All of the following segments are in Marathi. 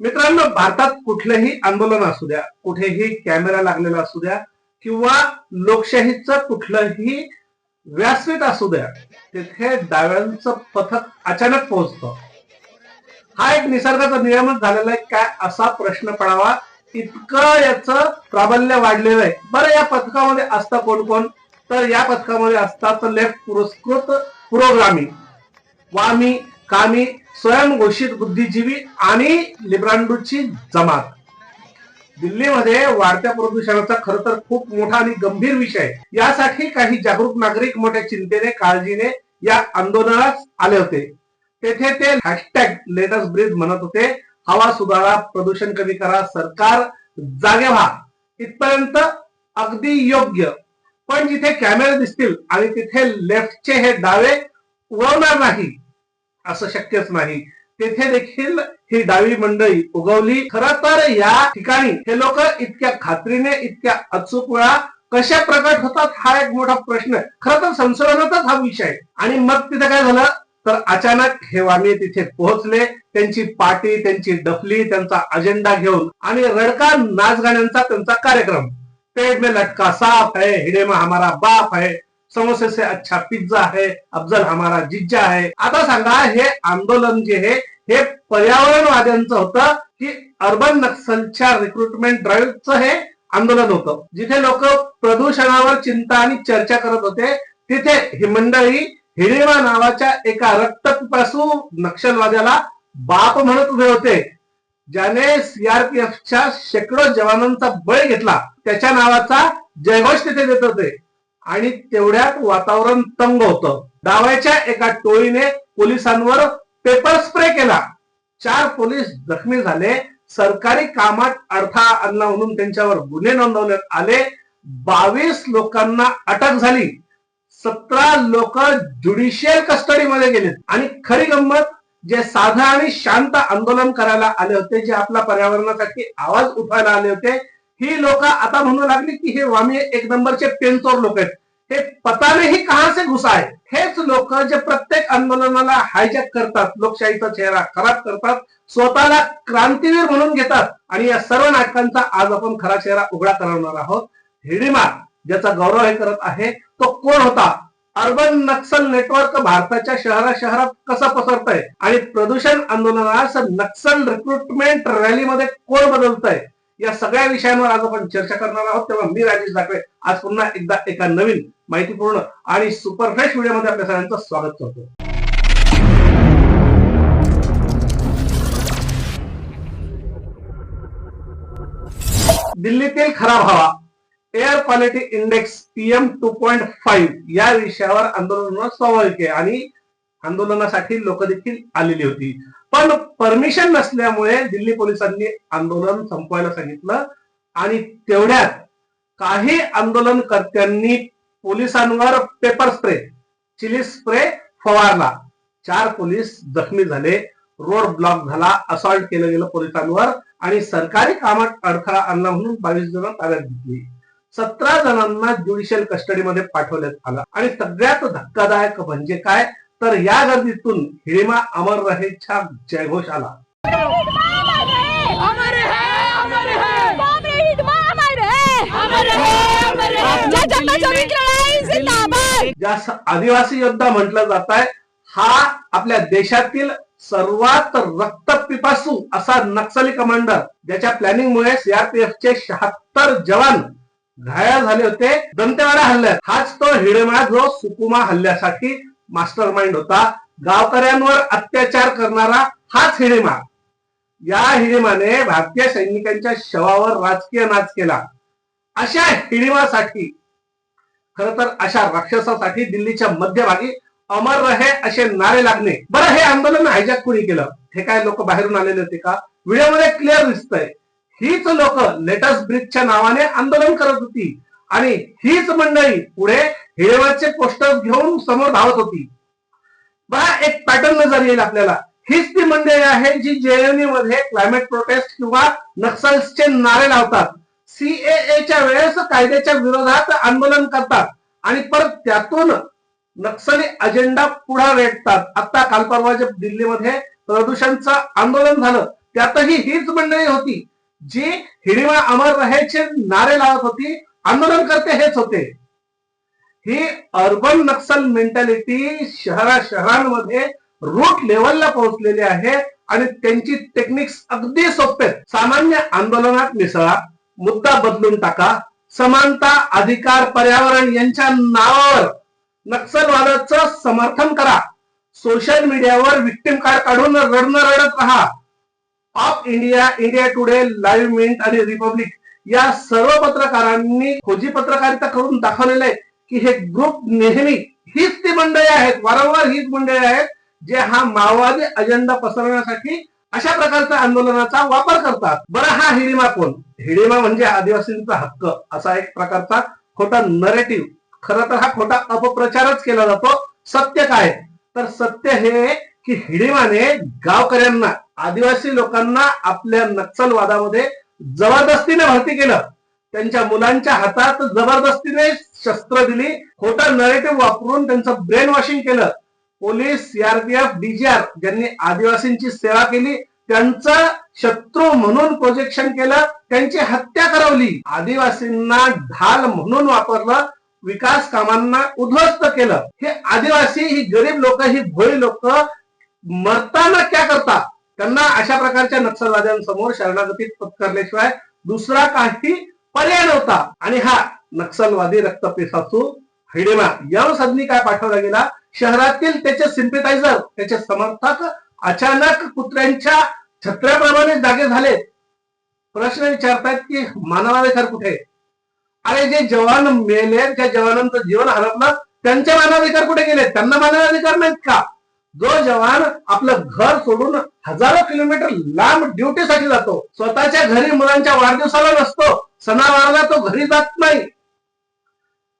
मित्रांनो भारतात कुठलंही आंदोलन असू द्या कुठेही कॅमेरा लागलेला असू द्या किंवा लोकशाहीचं कुठलंही व्यासपीठ असू द्या तिथे डाव्यांचं पथक अचानक पोहोचतं. हा एक निसर्गाचा नियमच झालेला आहे काय असा प्रश्न पडावा इतकं याचं प्राबल्य वाढलेलं आहे. बरं या पथकामध्ये असतं कोण कोण? तर या पथकामध्ये असतात लेफ्ट पुरस्कृत पुरोग्रामी वामी कामी स्वयंघोषित बुद्धिजीवी आणि लिब्रांडूची जमात. दिल्लीमध्ये वाढत्या प्रदूषणाचा खर तर खूप मोठा आणि गंभीर विषय आहे. यासाठी काही जागरूक नागरिक मोठ्या चिंतेने काळजीने या आंदोलनात आले होते. तेथे ते हॅशटॅग लेटस ब्रीद म्हणत होते. हवा सुधारा प्रदूषण कमी करा सरकार जागे व्हा. इथपर्यंत अगदी योग्य. पण जिथे कॅमेरे दिसतील आणि तिथे लेफ्टचे हे डावे उगवणार नाही. असं शक्यच नाही. तेथे देखील ही डावी मंडळी उगवली. खर तर या ठिकाणी हे लोक इतक्या खात्रीने इतक्या अचूक वेळा कशा प्रकट होतात हा एक मोठा प्रश्न आहे. खर तर संशोधनाचाच हा विषय आहे. आणि मग तिथे काय झालं? तर अचानक हे वामी तिथे पोहोचले. त्यांची पाटी त्यांची डफली त्यांचा अजेंडा घेऊन आणि रडका नाच गाण्यांचा त्यांचा कार्यक्रम. पेड में लटका साफ है हिडेमा हमारा बाप है. समोसे से अच्छा पिझ्झा है अफजल हमारा जिज्जा है आता सांगा हे आंदोलन जे आहे हे पर्यावरणवाद्यांचं होतं की अर्बन नक्सलच्या रिक्रुटमेंट ड्राईव्हचं हे आंदोलन होतं? जिथे लोक प्रदूषणावर चिंता आणि चर्चा करत होते तिथे ही मंडळी हिडिमा नावाच्या एका रक्तपिपासू नक्षलवाद्याला बाप म्हणत उभे होते. ज्याने सीआरपीएफच्या शेकडो जवानांचा बळी घेतला. त्याच्या नावाचा जयघोष तिथे देत होते. आणि तेवढ्यात वातावरण तंग होतं. डाव्याच्या एका टोळीने पोलिसांवर पेपर स्प्रे केला. चार पोलीस जखमी झाले. सरकारी कामात अडथळा आणला म्हणून त्यांच्यावर गुन्हे नोंदवण्यात आले. बावीस लोकांना अटक झाली. सतरा लोक ज्युडिशियल कस्टडीमध्ये गेले आणि खरी गंमत जे साधं आणि शांत आंदोलन करायला आले होते जे आपल्या पर्यावरणासाठी आवाज उठवायला आले होते ही लोक आता म्हणू लागली की हे वामी एक नंबरचे पेनचोर लोक आहेत. हे पता नाही कहा से घुसा आहे. हेच लोक जे प्रत्येक आंदोलनाला हायजॅक करतात लोकशाहीचा चेहरा खराब करतात स्वतःला क्रांतीवीर म्हणून घेतात आणि या सर्व नाटकांचा आज आपण खरा चेहरा उघडा करवणार आहोत. हिडिमा ज्याचा गौरव हे करत आहे तो कोण होता? अर्बन नक्सल नेटवर्क भारताच्या शहरा शहरात कसं पसरतंय? आणि प्रदूषण आंदोलनास नक्सल रिक्रुटमेंट रॅलीमध्ये कोण बदलतंय? या सगळ्या विषयांवर आज आपण चर्चा करणार आहोत. तेव्हा मी राजेश दाखवे. आज पुन्हा एकदा एका नवीन माहितीपूर्ण आणि सुपर फ्रेश व्हिडिओमध्ये आपल्या सगळ्यांचं स्वागत करतो. दिल्लीतील खराब हवा air quality index PM two point five या विषयावर आंदोलन स्वाभाविक आहे आणि आंदोलनासाठी लोक देखील आलेली होती. पण परमिशन नसल्यामुळे दिल्ली पोलिसांनी आंदोलन संपवायला सांगितलं. आणि तेवढ्यात काही आंदोलनकर्त्यांनी पोलिसांवर पेपर स्प्रे चिली स्प्रे फवारला. चार पोलीस जखमी झाले. रोड ब्लॉक झाला असॉल्ट केलं गेलं पोलिसांवर आणि सरकारी कामात अडथळा आणला म्हणून बावीस जण ताब्यात घेतली. सतरा जणांना ज्युडिशियल कस्टडीमध्ये पाठवण्यात आलं. आणि सगळ्यात धक्कादायक म्हणजे काय? तर या गर्दीतून हिडिमा अमर रहेच्या जयघोष आला ज्या आदिवासी योद्धा म्हटलं जात आहे हा आपल्या देशातील सर्वात रक्तपिपासू असा नक्सली कमांडर ज्याच्या प्लॅनिंगमुळे सीआरपीएफचे शहात्तर जवान घायल झाले होते. दंतेवाडा हल्ल्यात. हाच तो हिडेमा जो सुकुमा हल्ल्यासाठी मास्टर माइंड होता. गावकऱ्यांवर अत्याचार करणारा हाच हिडेमा या हिडिमाने भारतीय सैनिकांच्या शवावर राजकीय नाच केला. अशा हिडिमासाठी खर तर अशा राक्षसासाठी दिल्लीच्या मध्यभागी अमर रहे असे नारे लागणे. बरं हे आंदोलन हायजॅक कुणी केलं? हे काय लोक बाहेरून आलेले होते का? व्हिडिओमध्ये क्लिअर दिसतंय. हीच लोक लेटेस्ट ब्रिजच्या नावाने आंदोलन करत होती. आणि हीच मंडळी पुढे हिरेवाचे पोस्टर घेऊन समोर धावत होती. बघा एक पॅटर्न नजर येईल आपल्याला. हीच ती मंडळी आहे जी जेएनयू मध्ये क्लायमेट प्रोटेस्ट किंवा नक्सल्सचे नारे लावतात. सीएएच्या वेळेस कायद्याच्या विरोधात आंदोलन करतात. आणि परत त्यातून नक्सली अजेंडा पुढे रेटतात. आता काल परवा जे दिल्लीमध्ये प्रदूषणचं आंदोलन झालं त्यातही हीच मंडळी होती. जी हिडिमा अमर रहेचे नारे लावत होती आंदोलन करते हेच होते. ही अर्बन नक्सल मेंटॅलिटी शहरा शहरांमध्ये रूट लेवलला पोहोचलेली आहे आणि त्यांची टेक्निक्स अगदी सोपे सामान्य आंदोलनात मिसळा मुद्दा बदलून टाका समानता अधिकार पर्यावरण यांच्या नावावर नक्षलवादाचं समर्थन करा. सोशल मीडियावर विक्टिम कार्ड काढून रडणं रडत राहा. Of India India Today live Mint आणि रिपब्लिक या सर्व पत्रकारांनी खोजी पत्रकारिता करून दाखवलेलं आहे. की हे ग्रुप नेहमी हीच ती मंडळी आहेत वारंवार हीच मंडळी आहेत जे हा माओवादी अजेंडा पसरवण्यासाठी अशा प्रकारच्या आंदोलनाचा वापर करतात. बरं हा हिडिमा कोण? हिडिमा म्हणजे आदिवासींचा हक्क असा एक प्रकारचा खोटा नरेटिव्ह खरं तर हा खोटा अपप्रचारच केला जातो. सत्य काय? तर सत्य हे की हिडिमाने गावकऱ्यांना आदिवासी लोकांना आपल्या नक्षलवादामध्ये जबरदस्तीने भरती केलं. त्यांच्या मुलांच्या हातात जबरदस्तीने शस्त्र दिली. खोटा नरेटिव्ह वापरून त्यांचं ब्रेन वॉशिंग केलं. पोलीस सीआरपीएफ डीजीआर ज्यांनी आदिवासींची सेवा केली त्यांचा शत्रू म्हणून प्रोजेक्शन केलं त्यांची हत्या करवली. आदिवासींना ढाल म्हणून वापरलं विकास कामांना उद्ध्वस्त केलं. हे आदिवासी ही गरीब लोक ही भोळी लोक मरताना क्या करता? त्यांना अशा प्रकारच्या नक्षलवाद्यांसमोर शरणागती पत्करल्याशिवाय दुसरा काही पर्याय नव्हता. आणि हा नक्षलवादी रक्तपेसाचू हिडेमा या सदनी काय पाठवला गेला? शहरातील त्याचे सिम्पिटायझर त्याचे समर्थक अचानक कुत्र्यांच्या छत्र्याप्रमाणे जागे झालेत प्रश्न विचारतायत की मानवाधिकार कुठे? अरे जे जवान मेले ज्या जवानांचं जीवन हरपलं त्यांचे मानवाधिकार कुठे गेले? त्यांना मानवाधिकार नाहीत का? जो जवान आपलं घर सोडून हजारो किलोमीटर लांब ड्युटीसाठी जातो. स्वतःच्या घरी मुलांच्या वाढदिवसाला नसतो. सणावाराला तो घरी जात नाही.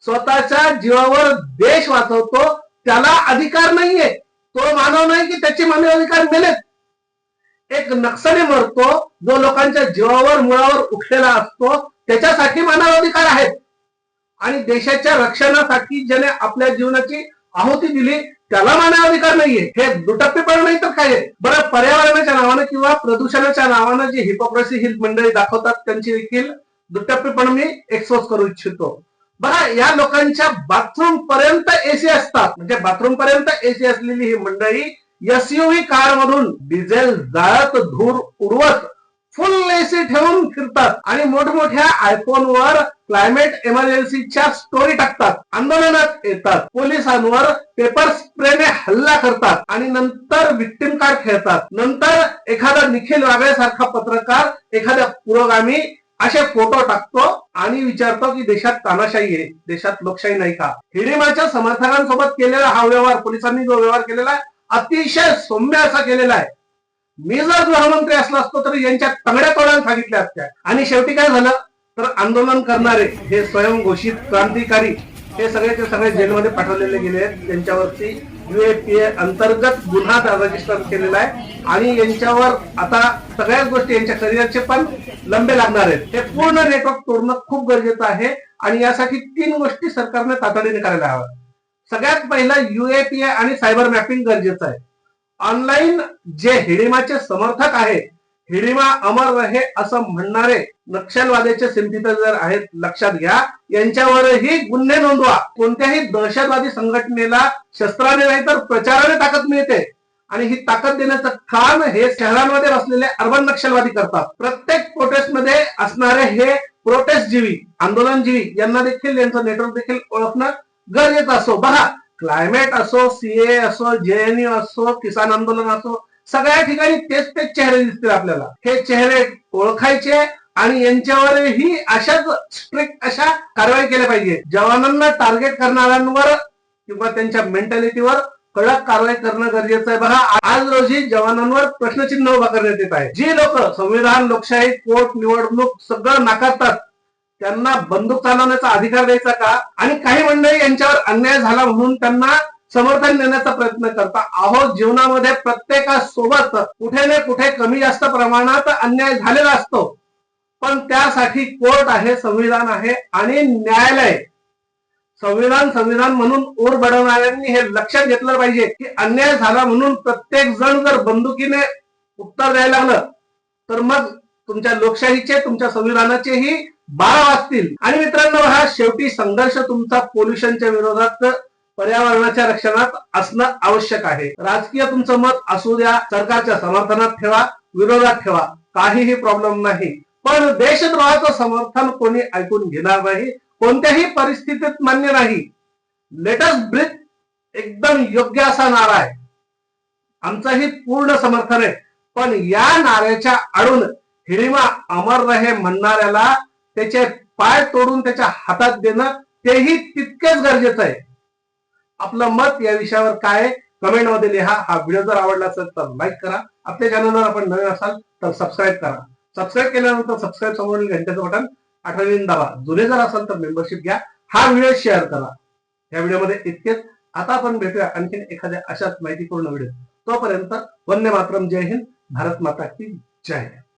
स्वतःच्या जीवावर देश वाचवतो. त्याला अधिकार नाहीये. तो मानव नाही की त्याचे मानव अधिकार मिळेल एक नक्षली मरतो जो लोकांच्या जीवावर मुळावर उठलेला असतो त्याच्यासाठी मानव अधिकार आहेत. आणि देशाच्या रक्षणासाठी ज्याने आपल्या जीवनाची आहुती दिली त्याला मानव अधिकार नाहीये. हे दुटप्पेपण नाही तर काय बरं पर्यावरणाच्या नावानं किंवा प्रदूषणाच्या नावानं जी हिपोक्रसी ही मंडळी दाखवतात त्यांची देखील दुटप्पेपण मी एक्सपोज करू इच्छितो. बघा या लोकांच्या बाथरूम पर्यंत एसी असतात. म्हणजे बाथरूम पर्यंत एसी असलेली ही मंडळी एसयूव्ही कार मधून डिझेल जाळत धूर उडवत फुल एसी ठेवून फिरतात आणि मोठमोठ्या आयफोनवर क्लायमेट इमर्जन्सीच्या स्टोरी टाकतात. आंदोलनात येतात. पोलिसांवर पेपर स्प्रेने हल्ला करतात आणि नंतर विक्टिम कार्ड खेळतात. नंतर एखादा निखिल वागळेसारखा पत्रकार एखाद्या पुरोगामी असे फोटो टाकतो आणि विचारतो की देशात तानाशाही आहे. देशात लोकशाही नाही का? हिडिमाच्या समर्थकांसोबत केलेला हा व्यवहार पोलिसांनी जो व्यवहार केलेला आहे अतिशय सौम्य असा केलेला आहे. मी जर गृहमंत्री असलो असतो तर यांच्या तंगड्या तोडायला सांगितल्या असत्या. आणि शेवटी काय झालं? तर आंदोलन करणारे हे स्वयंघोषित क्रांतिकारी हे सगळेचे सगळे जेलमध्ये पाठवलेले गेले आहेत. त्यांच्यावरती युएपीए अंतर्गत गुन्हा रजिस्टर केलेला आहे. आणि यांच्यावर आता सगळ्याच गोष्टी यांच्या करिअरचे पण लंबे लागणार आहेत. हे पूर्ण नेटवर्क तोडणं खूप गरजेचं आहे. आणि यासाठी तीन गोष्टी सरकारने तातडीने करायला हव्या सगळ्यात पहिला युएपीए आणि सायबर मॅपिंग गरजेचं आहे. ऑनलाईन जे हिडिमाचे समर्थक आहे हिडिमा अमर रहे असं म्हणणारे नक्षलवाद्याचे जर आहेत लक्षात घ्या. यांच्यावरही गुन्हे नोंदवा. कोणत्याही दहशतवादी संघटनेला शस्त्राने नाही तर प्रचाराने ताकद मिळते. आणि ही ताकद देण्याचं काम हे शहरांमध्ये बसलेले अर्बन नक्षलवादी करतात. प्रत्येक प्रोटेस्टमध्ये असणारे हे प्रोटेस्ट जीवी आंदोलनजीवी यांना देखील यांचं नेटवर्क देखील ओळखणं गरजेचं असो. बघा क्लायमेट असो सीए असो जेएनयू असो किसान आंदोलन असो सगळ्या ठिकाणी तेच तेच चेहरे दिसतील आपल्याला. हे चेहरे ओळखायचे आणि यांच्यावरही अशाच स्ट्रिक्ट अशा कारवाई केल्या पाहिजे. जवानांना टार्गेट करणाऱ्यांवर किंवा त्यांच्या मेंटॅलिटीवर कडक कारवाई करणं गरजेचं आहे. बघा आज रोजी जवानांवर प्रश्नचिन्ह उभा करण्यात येत आहे. जी लोक संविधान लोकशाही कोर्ट निवडणूक सगळं नाकारतात त्यांना बंदूक चालवण्याचा अधिकार द्यायचा का? आणि काही मंडळी यांच्यावर अन्याय झाला म्हणून त्यांना समर्थन देण्याचा प्रयत्न करता. आहोत जीवनामध्ये प्रत्येकासोबत कुठे ना कुठे कमी जास्त प्रमाणात अन्याय झालेला असतो. पण त्यासाठी कोर्ट आहे संविधान आहे आणि न्यायालय. संविधान संविधान म्हणून ओर बडवणाऱ्यांनी हे लक्षात घेतलं पाहिजे की अन्याय झाला म्हणून प्रत्येक जण जर बंदुकीने उत्तर द्यायला लागलं तर मग तुमच्या लोकशाहीचे तुमच्या संविधानाचेही बारा वाजतील आणि मित्रांनो हा शेवटी संघर्ष तुमचा पोल्युशनच्या विरोधात पर्यावरणाच्या रक्षणात असणं आवश्यक आहे. राजकीय तुमचं मत असू द्या सरकारच्या समर्थनात ठेवा विरोधात ठेवा काहीही प्रॉब्लेम नाही. पण देशद्रोहाचं समर्थन कोणी ऐकून घेणार नाही कोणत्याही परिस्थितीत मान्य नाही. लेटस्ट ब्रीथ एकदम योग्य असा नारा आहे. आमचंही पूर्ण समर्थन आहे. पण या नाऱ्याच्या आडून हिरिमा अमर रहे म्हणणाऱ्याला त्याचे पाय तोडून त्याच्या हातात देणं तेही तितकेच गरजेचं आहे. आपलं मत या विषयावर काय कमेंटमध्ये लिहा. हा व्हिडिओ जर आवडला असेल तर लाईक करा. आपल्या चॅनलवर आपण नवीन असाल तर सबस्क्राईब करा. सबस्क्राईब केल्यानंतर सबस्क्राईब समोरील घंट्याचं बटन आठवणीने दाबा. जुने जर असाल तर मेंबरशिप घ्या. हा व्हिडिओ शेअर करा. या व्हिडिओमध्ये इतकेच. आता आपण भेटूया आणखीन एखाद्या अशाच माहितीपूर्ण व्हिडिओ तोपर्यंत वंदे मातरम. जय हिंद. भारत माता की जय.